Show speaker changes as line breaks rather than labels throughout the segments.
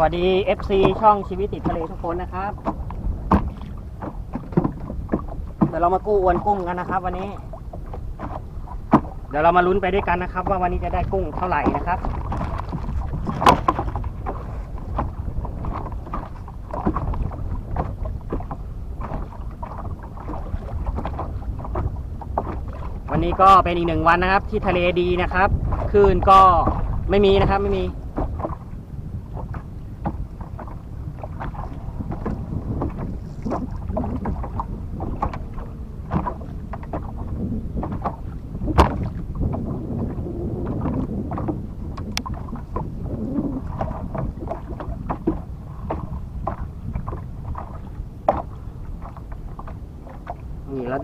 สวัสดี FC ช่องชีวิตติดทะเลทุกคนนะครับ เดี๋ยวเรามากู้อวนกุ้งกันนะครับวันนี้ เดี๋ยวเรามาลุ้นไปด้วยกันนะครับ ว่าวันนี้จะได้กุ้งเท่าไหร่นะครับวันนี้ก็เป็นอีกหนึ่งวันนะครับ ที่ทะเลดีนะครับคลื่นก็ไม่มีนะครับไม่มี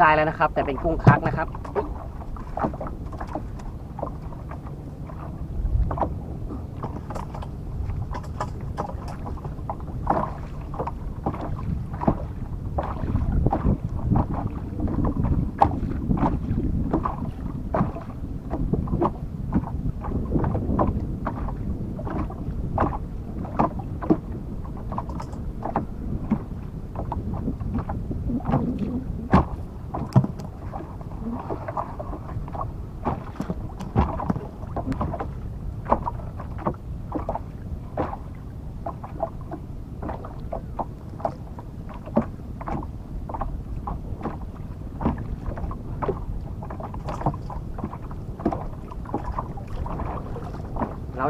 ได้แล้วนะครับ แต่เป็นกุ้งคักนะครับ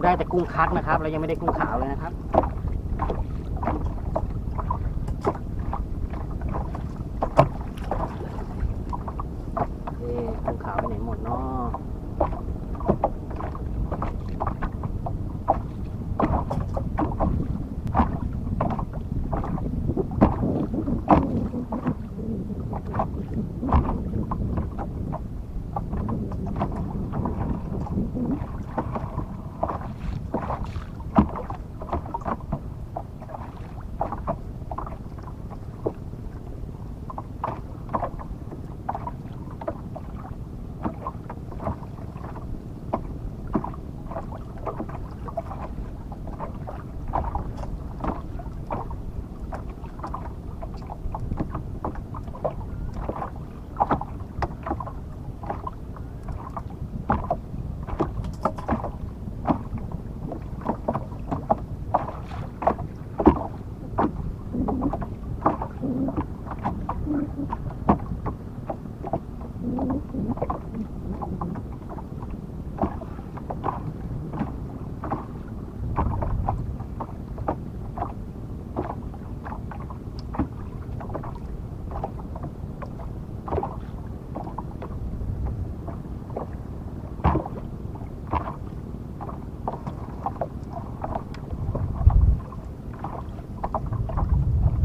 ได้แต่กุ้งคักนะครับ เรายังไม่ได้กุ้งขาวเลยนะครับ เอ๊ะกุ้งขาวไปไหนหมดเนาะ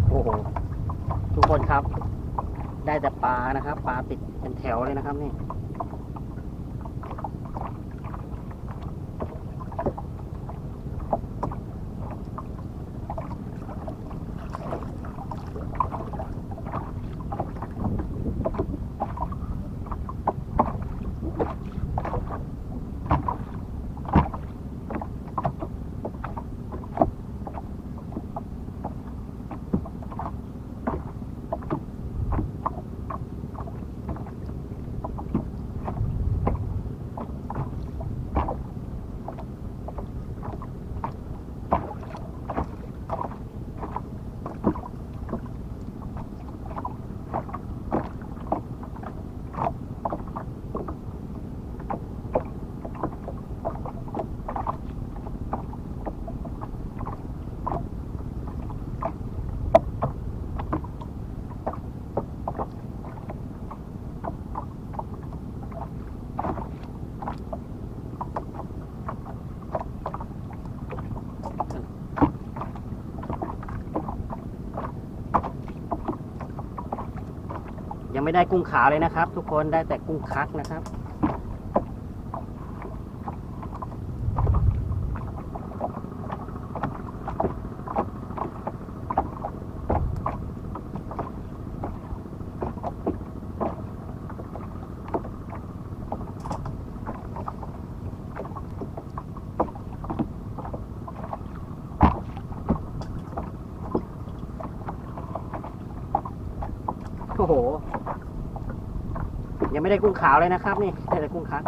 โอ้โห ทุกคนครับ ได้แต่ปลานะครับ ปลาติดเป็นแถวเลยนะครับนี่ ไม่ได้กุ้งขาวเลยนะครับ ทุกคนได้แต่กุ้งคักนะครับ ไม่ได้กุ้งขาวเลยนะครับ นี่ได้แต่กุ้งคัก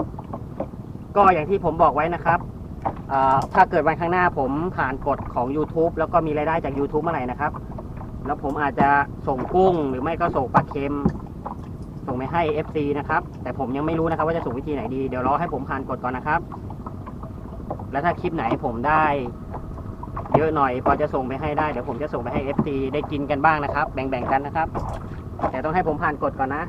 ก็อย่างที่ผมบอกไว้นะครับถ้าเกิดวันข้างหน้าผมผ่านกฎของ YouTube แล้วก็มีรายได้จาก YouTube เมื่อไหร่นะครับ แล้วผมอาจจะส่งกุ้งหรือไม่ก็ส่งปลาเค็ม ส่งไปให้ FC นะครับ แต่ผมยังไม่รู้นะครับว่าจะส่งวิธีไหนดี เดี๋ยวรอให้ผมผ่านกฎก่อนนะครับ แล้วถ้าคลิปไหนผมได้ เยอะหน่อยพอจะส่งไปให้ได้ เดี๋ยวผมจะส่งไปให้ FC ได้กินกันบ้างนะครับ แบ่งๆกันนะครับ แต่ต้องให้ผมผ่านกฎก่อนนะ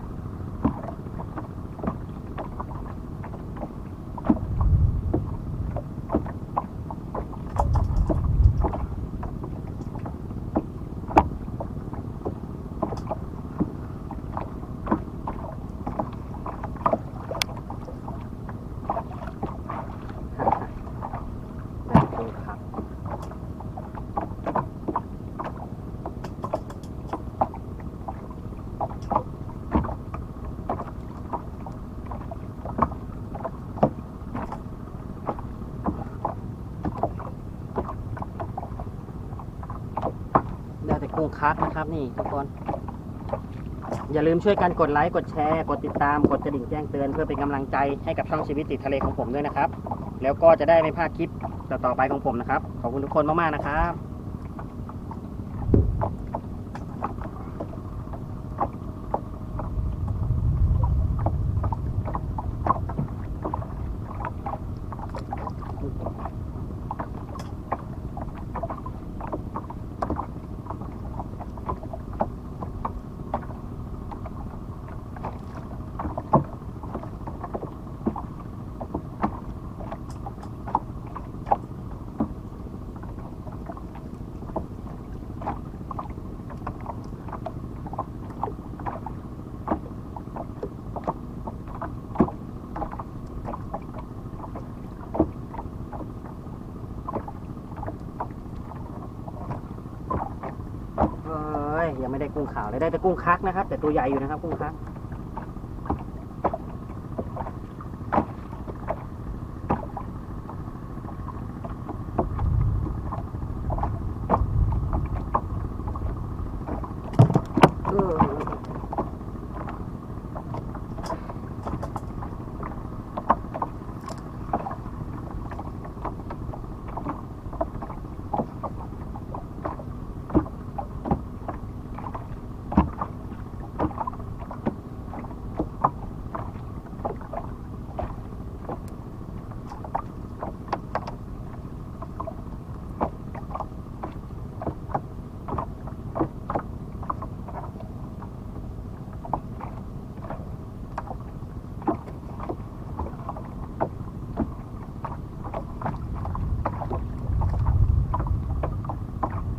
งคักนะครับ นี่ทุกคน อย่าลืมช่วยกันกดไลค์กดแชร์กดติดตามกดกระดิ่งแจ้งเตือนเพื่อเป็นกำลังใจให้กับช่องชีวิตติดทะเลของผมด้วยนะครับ แล้วก็จะได้ไม่พลาดคลิปต่อๆไปของผมนะครับขอบคุณทุกคนมากๆนะครับ เอ้ยยังไม่ได้ กุ้งขาวเลยได้แต่กุ้งคักนะครับ แต่ตัวใหญ่อยู่นะครับกุ้งคักเออ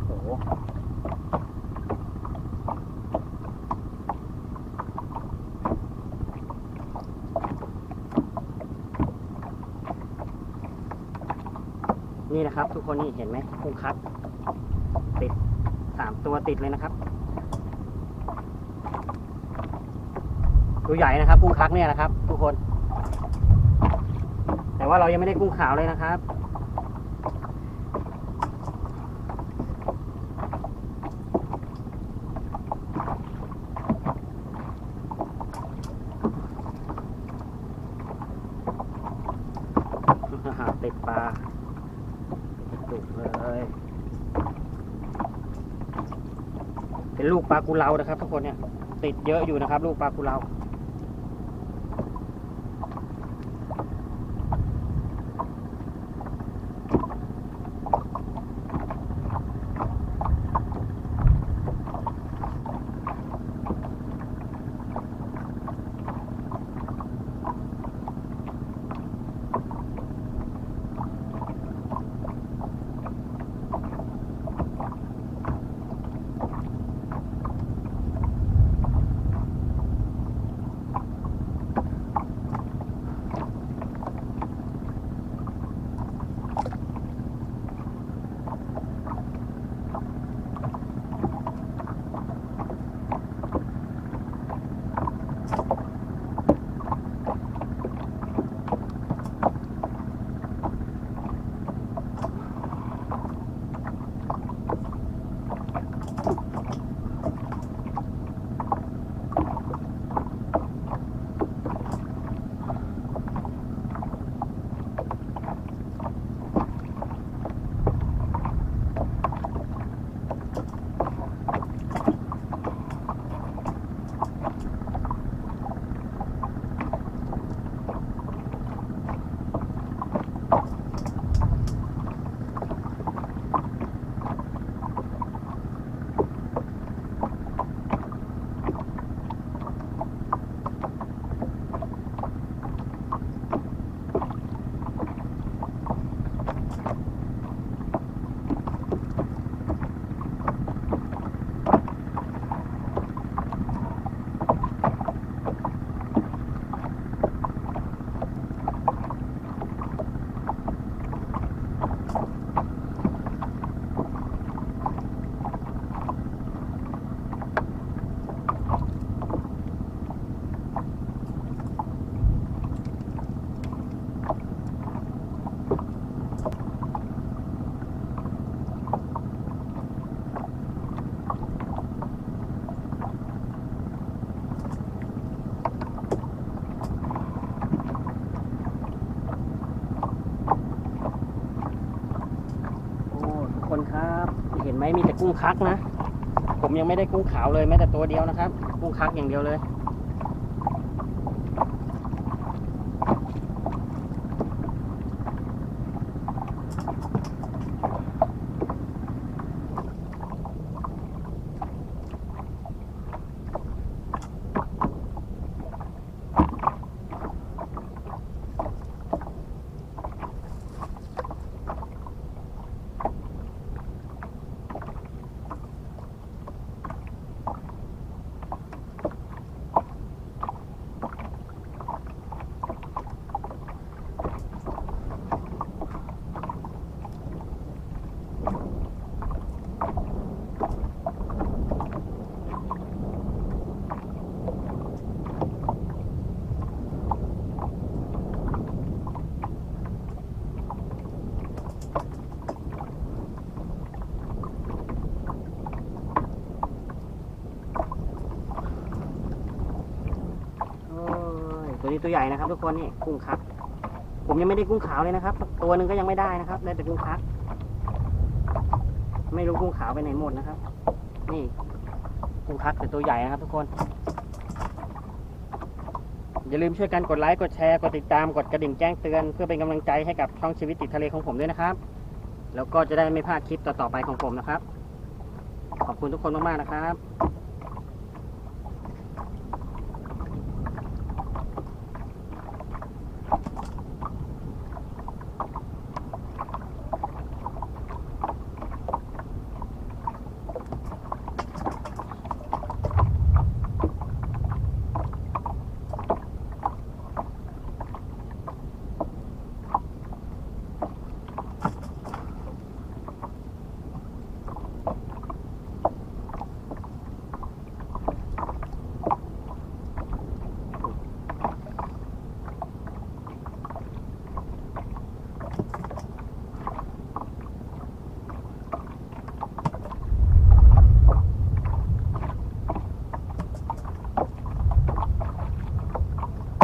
โอ้โห นี่นะครับ ทุกคนนี่เห็นไหมกุ้งคัดติดสามตัวติดเลยนะครับ ตัวใหญ่นะครับกุ้งคักเนี่ยนะครับ ทุกคน แต่ว่าเรายังไม่ได้กุ้งขาวเลยนะครับ ติดปลาติดเลย เปลูกปลากุเลานะครับทุกคนเนี่ยติดเยอะอยู่นะครับ ลูกปลากุเลา นไหมมีแต่กุ้งคักนะ ผมยังไม่ได้กุ้งขาวเลยแม้แต่ตัวเดียวนะครับ กุ้งคักอย่างเดียวเลย โอ้ยตัว นี้ตัวใหญ่นะครับ ทุกคนนี่กุ้งคักผมยังไม่ได้กุ้งขาวเลยนะครับ ตัวหนึ่งก็ยังไม่ได้นะครับ ได้แต่กุ้งคัก ไม่รู้กุ้งขาวไปไหนหมดนะครับ นี่กุ้งคักแต่ตัวใหญ่นะครับ ทุกคน อย่าลืมช่วยกันกดไลค์กดแชร์กดติดตามกดกระดิ่งแจ้งเตือน เพื่อเป็นกำลังใจให้กับช่องชีวิตติดทะเลของผมด้วยนะครับ แล้วก็จะได้ไม่พลาดคลิปต่อๆไปของผมนะครับ ขอบคุณทุกคนมากๆนะครับ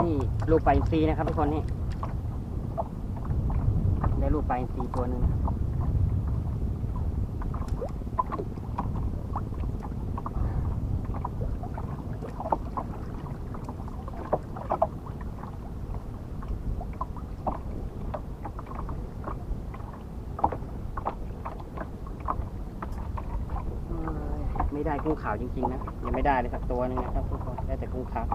นี่ ลูกปลาอินทรีนะครับทุกคนนี่ได้ลูกปลาอินทรีตัวหนึ่งไม่ได้กุ้งขาวจริงๆนะยังไม่ได้เลยสักตัวหนึงนะครับทุกคนได้แต่กุ้งขาว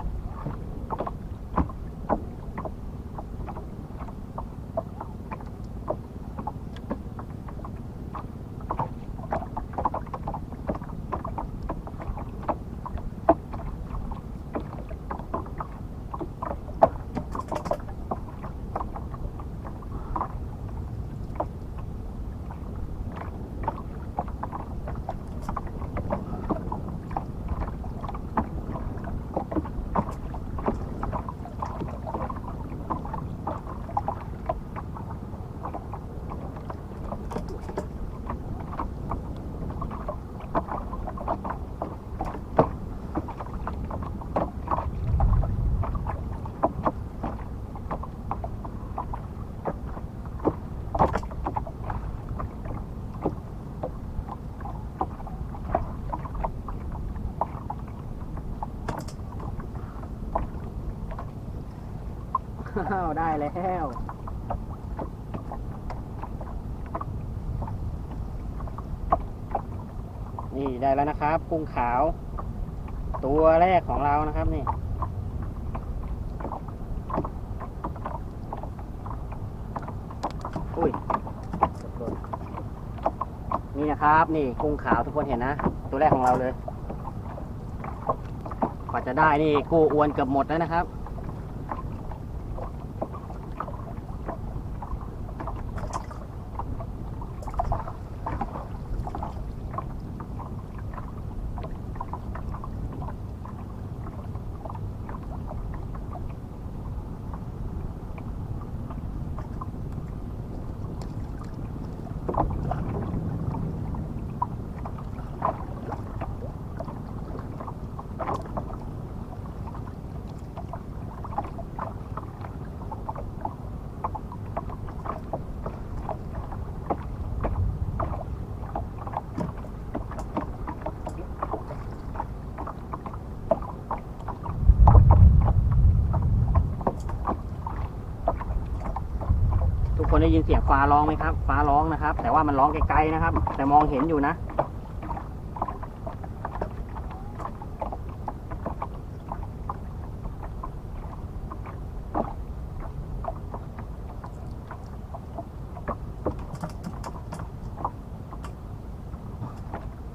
าวได้แล้ว นี่ได้แล้วนะครับกุ้งขาว ตัวแรกของเรานะครับนี่อุ้ยโดนนี่นะครับ นี่กุ้งขาวทุกคนเห็นนะ ตัวแรกของเราเลยกว่าจะได้นี่กู้อวนเกือบหมดแล้วนะครับ ได้ยินเสียงฟ้าร้องไหมครับ ฟ้าร้องนะครับ แต่ว่ามันร้องไกลๆนะครับ แต่มองเห็นอยู่นะ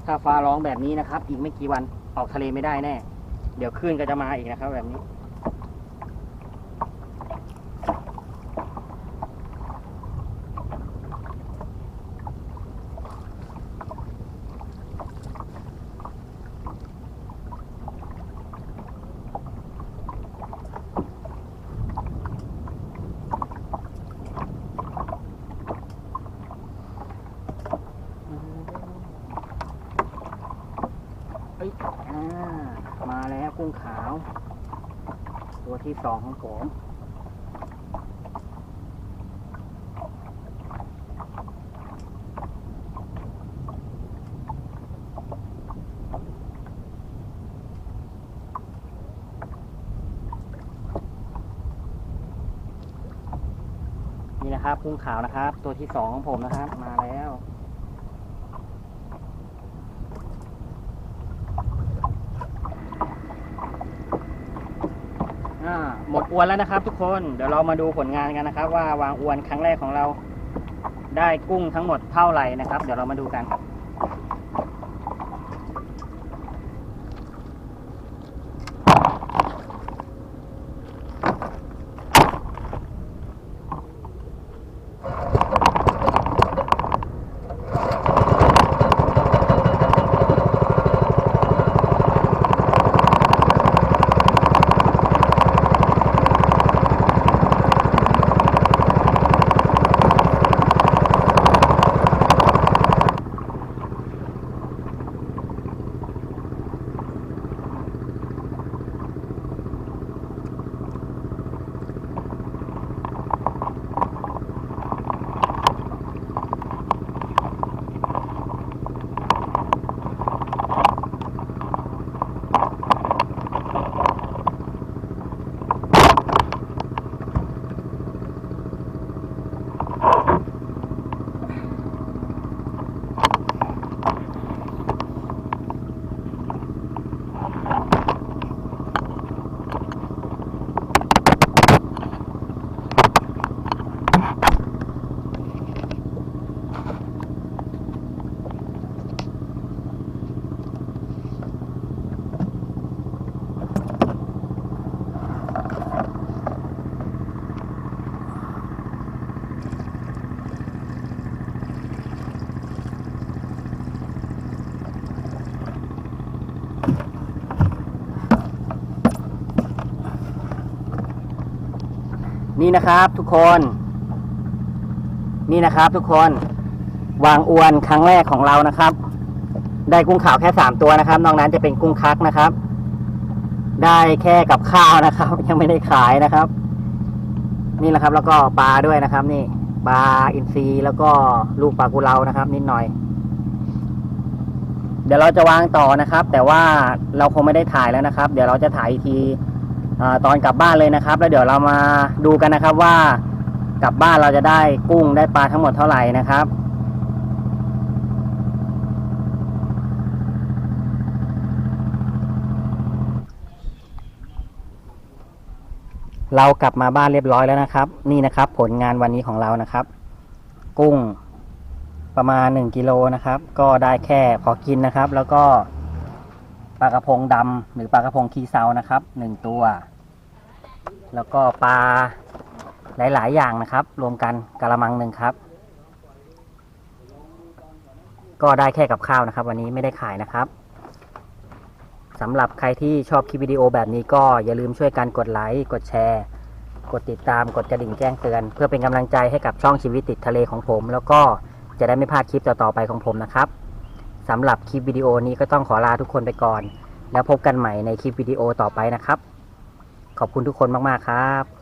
ถ้าฟ้าร้องแบบนี้นะครับ อีกไม่กี่วันออกทะเลไม่ได้แน่ เดี๋ยวคลื่นก็จะมาอีกนะครับ แบบนี้ เอ้ยอ่ามาแล้ว กุ้งขาว ตัวที่สองของผมนี่นะครับกุ้งขาวนะครับ ตัวที่สองของผมนะครับ มาแล้ว อ่าหมดอ วนแล้วนะครับ ทุกคนเดี๋ยวเรามาดูผลงานกันนะครับ ว่าวางอวนครั้งแรกของเราได้กุ้งทั้งหมดเท่าไหร่นะครับ เดี๋ยวเรามาดูกัน นี่นะครับ ทุกคน นี่นะครับ ทุกคนวางอวนครั้งแรกของเรานะครับ ได้กุ้งขาวแค่สามตัวนะครับนอกนั้นจะเป็นกุ้งคักนะครับ ได้แค่กับข้าวนะครับ ยังไม่ได้ขายนะครับ นี่แหละครับ แล้วก็ปลาด้วยนะครับ นี่ปลาอินทรีแล้วก็ลูกปลากุเลานะครับ นิดหน่อย เดี๋ยวเราจะวางต่อนะครับ แต่ว่าเราคงไม่ได้ถ่ายแล้วนะครับ เดี๋ยวเราจะถ่ายอีกที ตอนกลับบ้านเลยนะครับ แล้วเดี๋ยวเรามาดูกันนะครับว่ากลับบ้านเราจะได้กุ้งได้ปลาทั้งหมดเท่าไหร่นะครับเรากลับมาบ้านเรียบร้อยแล้วนะครับ นี่นะครับ ผลงานวันนี้ของเรานะครับ กุ้งประมาณหนึ่งกิโลนะครับ ก็ได้แค่พอกินนะครับ แล้วก็ ปลากระพงดำหรือปลากระพงคีเซานะครับหนึ่งตัว แล้วก็ปลาหลาย ๆ อย่างนะครับ รวมกันกะละมังหนึ่งครับ ก็ได้แค่กับข้าวนะครับ วันนี้ไม่ได้ขายนะครับสำหรับใครที่ชอบคลิปวิดีโอแบบนี้ก็อย่าลืมช่วยกันกดไลค์กดแชร์ กดติดตามกดกระดิ่งแจ้งเตือน เพื่อเป็นกำลังใจให้กับช่องชีวิตติดทะเลของผม แล้วก็จะได้ไม่พลาดคลิปต่อ ๆ ไปของผมนะครับ สำหรับคลิปวิดีโอนี้ก็ต้องขอลาทุกคนไปก่อน แล้วพบกันใหม่ในคลิปวิดีโอต่อไปนะครับ ขอบคุณทุกคนมาก ๆ ครับ